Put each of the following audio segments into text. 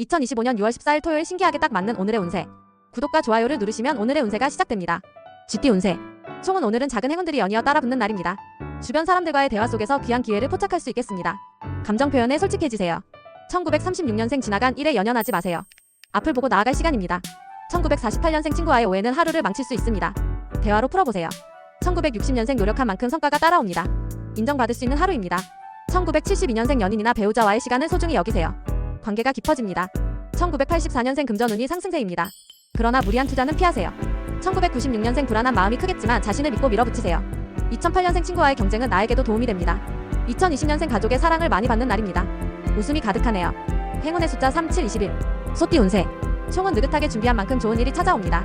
2025년 6월 14일 토요일 신기하게 딱 맞는 오늘의 운세. 구독과 좋아요를 누르시면 오늘의 운세가 시작됩니다. GT 운세. 총은 오늘은 작은 행운들이 연이어 따라 붙는 날입니다. 주변 사람들과의 대화 속에서 귀한 기회를 포착할 수 있겠습니다. 감정 표현에 솔직해지세요. 1936년생 지나간 일에 연연하지 마세요. 앞을 보고 나아갈 시간입니다. 1948년생 친구와의 오해는 하루를 망칠 수 있습니다. 대화로 풀어보세요. 1960년생 노력한 만큼 성과가 따라옵니다. 인정받을 수 있는 하루입니다. 1972년생 연인이나 배우자와의 시간을 소중히 여기세요. 관계가 깊어집니다. 1984년생 금전운이 상승세입니다. 그러나 무리한 투자는 피하세요. 1996년생 불안한 마음이 크겠지만 자신을 믿고 밀어붙이세요. 2008년생 친구와의 경쟁은 나에게도 도움이 됩니다. 2020년생 가족의 사랑을 많이 받는 날입니다. 웃음이 가득하네요. 행운의 숫자 3721. 소띠 운세. 총은 느긋하게 준비한 만큼 좋은 일이 찾아옵니다.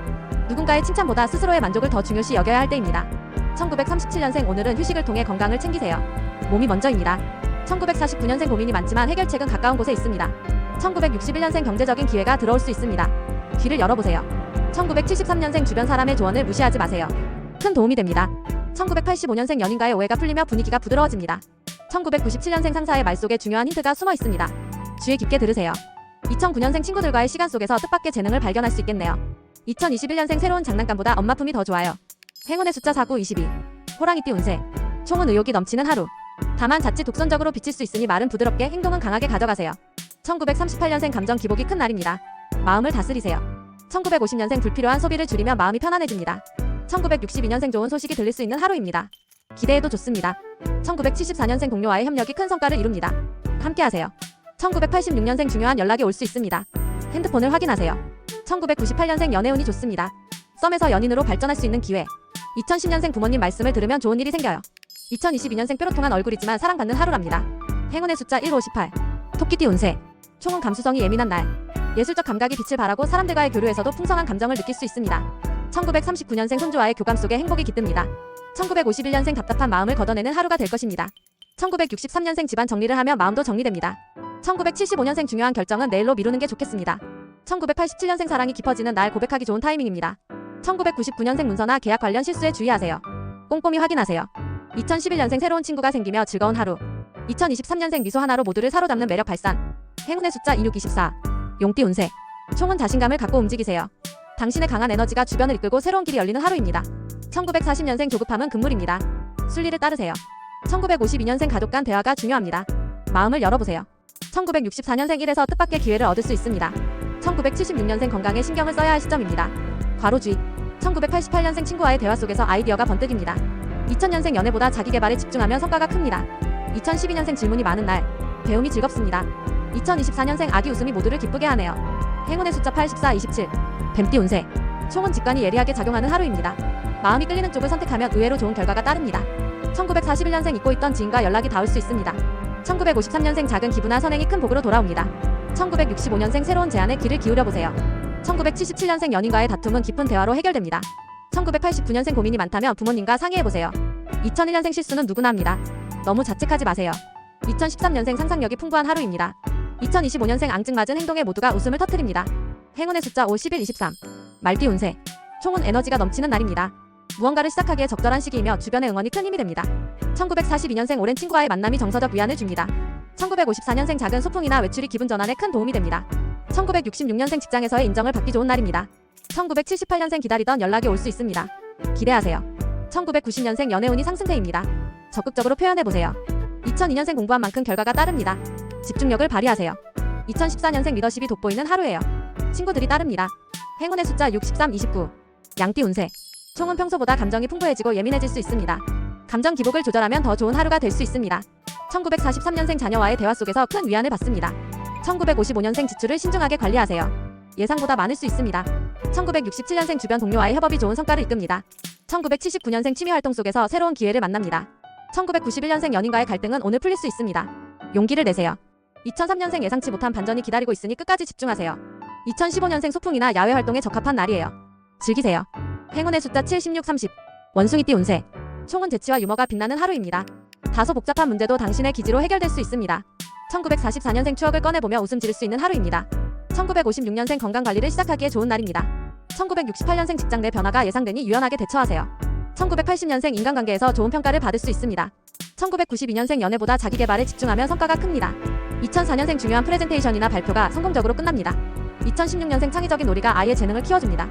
누군가의 칭찬보다 스스로의 만족을 더 중요시 여겨야 할 때입니다. 1937년생 오늘은 휴식을 통해 건강을 챙기세요. 몸이 먼저입니다. 1949년생 고민이 많지만 해결책은 가까운 곳에 있습니다. 1961년생 경제적인 기회가 들어올 수 있습니다. 귀를 열어보세요. 1973년생 주변 사람의 조언을 무시하지 마세요. 큰 도움이 됩니다. 1985년생 연인과의 오해가 풀리며 분위기가 부드러워집니다. 1997년생 상사의 말 속에 중요한 힌트가 숨어 있습니다. 주의 깊게 들으세요. 2009년생 친구들과의 시간 속에서 뜻밖의 재능을 발견할 수 있겠네요. 2021년생 새로운 장난감보다 엄마 품이 더 좋아요. 행운의 숫자 4922. 호랑이띠 운세. 총은 의욕이 넘치는 하루. 다만 자칫 독선적으로 비칠 수 있으니 말은 부드럽게 행동은 강하게 가져가세요. 1938년생 감정 기복이 큰 날입니다. 마음을 다스리세요. 1950년생 불필요한 소비를 줄이면 마음이 편안해집니다. 1962년생 좋은 소식이 들릴 수 있는 하루입니다. 기대해도 좋습니다. 1974년생 동료와의 협력이 큰 성과를 이룹니다. 함께하세요. 1986년생 중요한 연락이 올 수 있습니다. 핸드폰을 확인하세요. 1998년생 연애운이 좋습니다. 썸에서 연인으로 발전할 수 있는 기회. 2010년생 부모님 말씀을 들으면 좋은 일이 생겨요. 2022년생 뾰로통한 얼굴이지만 사랑받는 하루랍니다. 행운의 숫자 1558. 토끼띠 운세. 총은 감수성이 예민한 날. 예술적 감각이 빛을 발하고 사람들과의 교류에서도 풍성한 감정을 느낄 수 있습니다. 1939년생 손주와의 교감 속에 행복이 깃듭니다. 1951년생 답답한 마음을 걷어내는 하루가 될 것입니다. 1963년생 집안 정리를 하며 마음도 정리됩니다. 1975년생 중요한 결정은 내일로 미루는 게 좋겠습니다. 1987년생 사랑이 깊어지는 날 고백하기 좋은 타이밍입니다. 1999년생 문서나 계약 관련 실수에 주의하세요. 꼼꼼히 확인하세요. 2011년생 새로운 친구가 생기며 즐거운 하루. 2023년생 미소 하나로 모두를 사로잡는 매력 발산. 행운의 숫자 2624. 용띠 운세. 총은 자신감을 갖고 움직이세요. 당신의 강한 에너지가 주변을 이끌고 새로운 길이 열리는 하루입니다. 1940년생 조급함은 금물입니다. 순리를 따르세요. 1952년생 가족 간 대화가 중요합니다. 마음을 열어보세요. 1964년생 1에서 뜻밖의 기회를 얻을 수 있습니다. 1976년생 건강에 신경을 써야 할 시점입니다. 과로 주의. 1988년생 친구와의 대화 속에서 아이디어가 번뜩입니다. 2000년생 연애보다 자기 개발에 집중하면 성과가 큽니다. 2012년생 질문이 많은 날. 배움이 즐겁습니다. 2024년생 아기 웃음이 모두를 기쁘게 하네요. 행운의 숫자 84, 27. 뱀띠 운세. 총은 직관이 예리하게 작용하는 하루입니다. 마음이 끌리는 쪽을 선택하면 의외로 좋은 결과가 따릅니다. 1941년생 잊고 있던 지인과 연락이 닿을 수 있습니다. 1953년생 작은 기부나 선행이 큰 복으로 돌아옵니다. 1965년생 새로운 제안에 귀를 기울여 보세요. 1977년생 연인과의 다툼은 깊은 대화로 해결됩니다. 1989년생 고민이 많다면 부모님과 상의해 보세요. 2001년생 실수는 누구나 합니다. 너무 자책하지 마세요. 2013년생 상상력이 풍부한 하루입니다. 2025년생 앙증맞은 행동에 모두가 웃음을 터뜨립니다. 행운의 숫자 5, 11, 23. 말띠 운세. 총은 에너지가 넘치는 날입니다. 무언가를 시작하기에 적절한 시기이며 주변의 응원이 큰 힘이 됩니다. 1942년생 오랜 친구와의 만남이 정서적 위안을 줍니다. 1954년생 작은 소풍이나 외출이 기분 전환에 큰 도움이 됩니다. 1966년생 직장에서의 인정을 받기 좋은 날입니다. 1978년생 기다리던 연락이 올 수 있습니다. 기대하세요. 1990년생 연애운이 상승세입니다. 적극적으로 표현해보세요. 2002년생 공부한 만큼 결과가 따릅니다. 집중력을 발휘하세요. 2014년생 리더십이 돋보이는 하루예요. 친구들이 따릅니다. 행운의 숫자 63, 29. 양띠 운세. 총은 평소보다 감정이 풍부해지고 예민해질 수 있습니다. 감정 기복을 조절하면 더 좋은 하루가 될 수 있습니다. 1943년생 자녀와의 대화 속에서 큰 위안을 받습니다. 1955년생 지출을 신중하게 관리하세요. 예상보다 많을 수 있습니다. 1967년생 주변 동료와의 협업이 좋은 성과를 이끕니다. 1979년생 취미 활동 속에서 새로운 기회를 만납니다. 1991년생 연인과의 갈등은 오늘 풀릴 수 있습니다. 용기를 내세요. 2003년생 예상치 못한 반전이 기다리고 있으니 끝까지 집중하세요. 2015년생 소풍이나 야외 활동에 적합한 날이에요. 즐기세요. 행운의 숫자 7, 16, 30. 원숭이띠 운세. 총은 재치와 유머가 빛나는 하루입니다. 다소 복잡한 문제도 당신의 기지로 해결될 수 있습니다. 1944년생 추억을 꺼내보며 웃음 지를 수 있는 하루입니다. 1956년생 건강 관리를 시작하기에 좋은 날입니다. 1968년생 직장 내 변화가 예상되니 유연하게 대처하세요. 1980년생 인간관계에서 좋은 평가를 받을 수 있습니다. 1992년생 연애보다 자기 개발에 집중하면 성과가 큽니다. 2004년생 중요한 프레젠테이션이나 발표가 성공적으로 끝납니다. 2016년생 창의적인 놀이가 아이의 재능을 키워줍니다.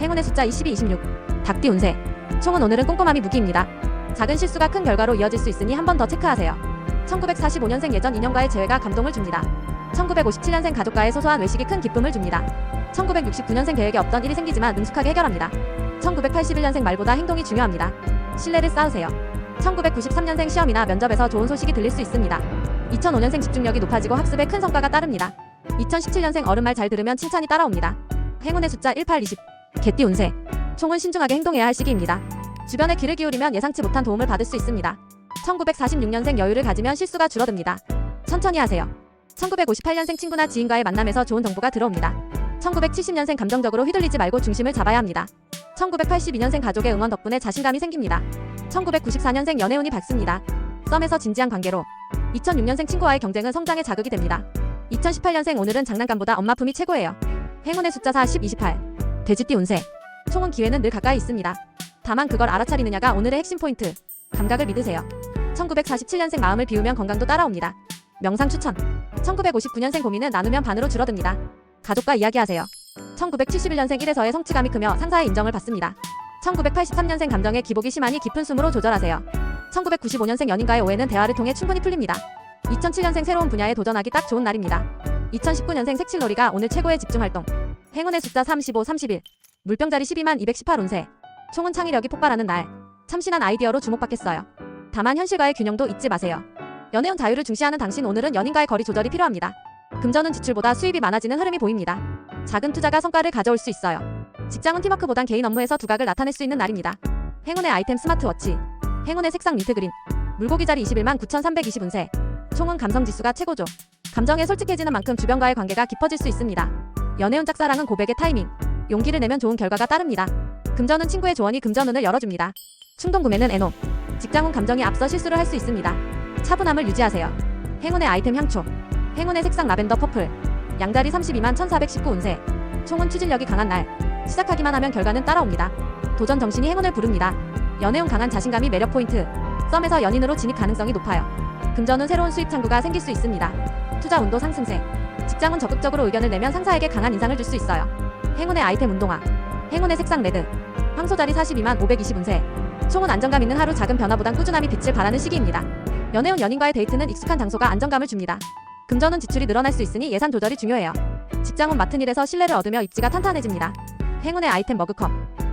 행운의 숫자 22, 26. 닭띠 운세. 총은 오늘은 꼼꼼함이 무기입니다. 작은 실수가 큰 결과로 이어질 수 있으니 한 번 더 체크하세요. 1945년생 예전 인연과의 재회가 감동을 줍니다. 1957년생 가족과의 소소한 외식이 큰 기쁨을 줍니다. 1969년생 계획에 없던 일이 생기지만 능숙하게 해결합니다. 1981년생 말보다 행동이 중요합니다. 신뢰를 쌓으세요. 1993년생 시험이나 면접에서 좋은 소식이 들릴 수 있습니다. 2005년생 집중력이 높아지고 학습에 큰 성과가 따릅니다. 2017년생 어른말 잘 들으면 칭찬이 따라옵니다. 행운의 숫자 18, 20. 개띠 운세. 총은 신중하게 행동해야 할 시기입니다. 주변에 귀를 기울이면 예상치 못한 도움을 받을 수 있습니다. 1946년생 여유를 가지면 실수가 줄어듭니다. 천천히 하세요. 1958년생 친구나 지인과의 만남에서 좋은 정보가 들어옵니다. 1970년생 감정적으로 휘둘리지 말고 중심을 잡아야 합니다. 1982년생 가족의 응원 덕분에 자신감이 생깁니다. 1994년생 연애운이 밝습니다. 썸에서 진지한 관계로 2006년생 친구와의 경쟁은 성장의 자극이 됩니다. 2018년생 오늘은 장난감보다 엄마 품이 최고예요. 행운의 숫자 4, 10, 28. 돼지띠 운세. 총은 기회는 늘 가까이 있습니다. 다만 그걸 알아차리느냐가 오늘의 핵심 포인트. 감각을 믿으세요. 1947년생 마음을 비우면 건강도 따라옵니다. 명상 추천. 1959년생 고민은 나누면 반으로 줄어듭니다. 가족과 이야기하세요. 1971년생 1에서의 성취감이 크며 상사의 인정을 받습니다. 1983년생 감정의 기복이 심하니 깊은 숨으로 조절하세요. 1995년생 연인과의 오해는 대화를 통해 충분히 풀립니다. 2007년생 새로운 분야에 도전하기 딱 좋은 날입니다. 2019년생 색칠놀이가 오늘 최고의 집중 활동. 행운의 숫자 35, 31. 물병자리 12만 218 운세. 총은 창의력이 폭발하는 날. 참신한 아이디어로 주목받겠어요. 다만 현실과의 균형도 잊지 마세요. 연애운 자유를 중시하는 당신 오늘은 연인과의 거리 조절이 필요합니다. 금전은 지출보다 수입이 많아지는 흐름이 보입니다. 작은 투자가 성과를 가져올 수 있어요. 직장은 팀워크보단 개인 업무에서 두각을 나타낼 수 있는 날입니다. 행운의 아이템 스마트워치. 행운의 색상 니트 그린. 물고기 자리 21만 9,320 운세. 총은 감성 지수가 최고죠. 감정에 솔직해지는 만큼 주변과의 관계가 깊어질 수 있습니다. 연애운 짝사랑은 고백의 타이밍. 용기를 내면 좋은 결과가 따릅니다. 금전은 친구의 조언이 금전운을 열어줍니다. 충동 구매는 에노. 직장운 감정이 앞서 실수를 할 수 있습니다. 차분함을 유지하세요. 행운의 아이템 향초. 행운의 색상 라벤더 퍼플. 양다리 32만 1419 운세. 총은 추진력이 강한 날. 시작하기만 하면 결과는 따라옵니다. 도전 정신이 행운을 부릅니다. 연애운 강한 자신감이 매력 포인트. 썸에서 연인으로 진입 가능성이 높아요. 금전은 새로운 수입 창구가 생길 수 있습니다. 투자 운도 상승세. 직장은 적극적으로 의견을 내면 상사에게 강한 인상을 줄 수 있어요. 행운의 아이템 운동화. 행운의 색상 레드. 황소자리 42만 520 운세. 총은 안정감 있는 하루 작은 변화보단 꾸준함이 빛을 발하는 시기입니다. 연애운 연인과의 데이트는 익숙한 장소가 안정감을 줍니다. 금전은 지출이 늘어날 수 있으니 예산 조절이 중요해요. 직장은 맡은 일에서 신뢰를 얻으며 입지가 탄탄해집니다. 행운의 아이템 머그컵.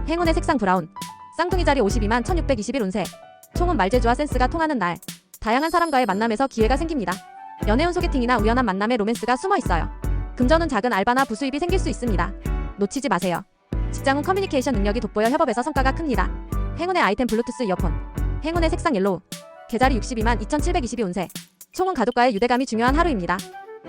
행운의 색상 브라운. 쌍둥이 자리 52만 1621 운세. 총은 말재주와 센스가 통하는 날. 다양한 사람과의 만남에서 기회가 생깁니다. 연애운 소개팅이나 우연한 만남에 로맨스가 숨어 있어요. 금전은 작은 알바나 부수입이 생길 수 있습니다. 놓치지 마세요. 직장은 커뮤니케이션 능력이 돋보여 협업에서 성과가 큽니다. 행운의 아이템 블루투스 이어폰. 행운의 색상 옐로우. 계좌리 62만 2722 운세. 총은 가족과의 유대감이 중요한 하루입니다.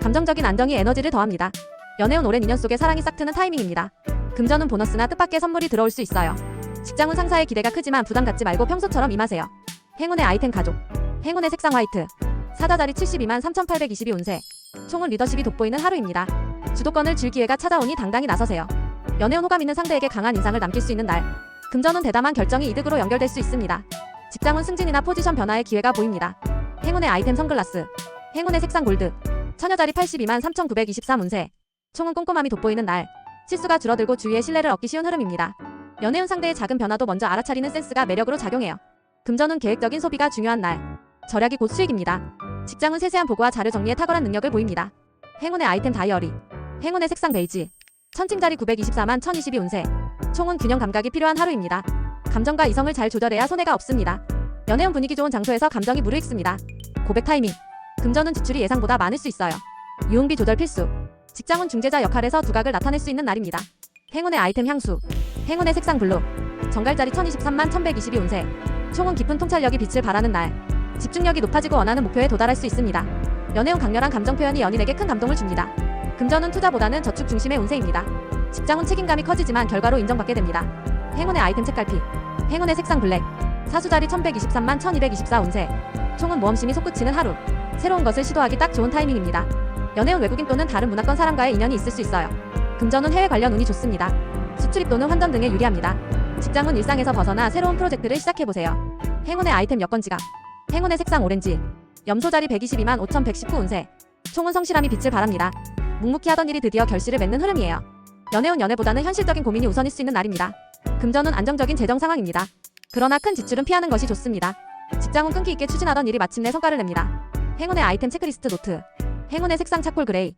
감정적인 안정이 에너지를 더합니다. 연애운 오랜 인연 속에 사랑이 싹트는 타이밍입니다. 금전은 보너스나 뜻밖의 선물이 들어올 수 있어요. 직장은 상사의 기대가 크지만 부담 갖지 말고 평소처럼 임하세요. 행운의 아이템 가족. 행운의 색상 화이트. 사자자리 72만 3822 운세. 총은 리더십이 돋보이는 하루입니다. 주도권을 줄 기회가 찾아오니 당당히 나서세요. 연애운 호감 있는 상대에게 강한 인상을 남길 수 있는 날. 금전은 대담한 결정이 이득으로 연결될 수 있습니다. 직장은 승진이나 포지션 변화의 기회가 보입니다. 행운의 아이템 선글라스. 행운의 색상 골드. 처녀자리 82만 3923 운세. 총은 꼼꼼함이 돋보이는 날. 실수가 줄어들고 주위의 신뢰를 얻기 쉬운 흐름입니다. 연애운 상대의 작은 변화도 먼저 알아차리는 센스가 매력으로 작용해요. 금전은 계획적인 소비가 중요한 날. 절약이 곧 수익입니다. 직장은 세세한 보고와 자료 정리에 탁월한 능력을 보입니다. 행운의 아이템 다이어리. 행운의 색상 베이지. 천칭자리 924만 1022 운세. 총은 균형 감각이 필요한 하루입니다. 감정과 이성을 잘 조절해야 손해가 없습니다. 연애운 분위기 좋은 장소에서 감정이 무르익습니다. 고백 타이밍. 금전은 지출이 예상보다 많을 수 있어요. 유흥비 조절 필수. 직장은 중재자 역할에서 두각을 나타낼 수 있는 날입니다. 행운의 아이템 향수. 행운의 색상 블루. 정갈자리 1023만 1122 운세. 총은 깊은 통찰력이 빛을 발하는 날. 집중력이 높아지고 원하는 목표에 도달할 수 있습니다. 연애운 강렬한 감정 표현이 연인에게 큰 감동을 줍니다. 금전은 투자보다는 저축 중심의 운세입니다. 직장은 책임감이 커지지만 결과로 인정받게 됩니다. 행운의 아이템 책갈피. 행운의 색상 블랙. 사수자리 1123만 1224 운세. 총은 모험심이 솟구치는 하루. 새로운 것을 시도하기 딱 좋은 타이밍입니다. 연애운 외국인 또는 다른 문화권 사람과의 인연이 있을 수 있어요. 금전은 해외 관련 운이 좋습니다. 수출입 또는 환전 등에 유리합니다. 직장은 일상에서 벗어나 새로운 프로젝트를 시작해보세요. 행운의 아이템 여권 지갑. 행운의 색상 오렌지. 염소자리 122만 5119 운세. 총은 성실함이 빛을 발합니다. 묵묵히 하던 일이 드디어 결실을 맺는 흐름이에요. 연애운 연애보다는 현실적인 고민이 우선일 수 있는 날입니다. 금전은 안정적인 재정 상황입니다. 그러나 큰 지출은 피하는 것이 좋습니다. 직장은 끈기 있게 추진하던 일이 마침내 성과를 냅니다. 행운의 아이템 체크리스트 노트. 행운의 색상 차콜 그레이.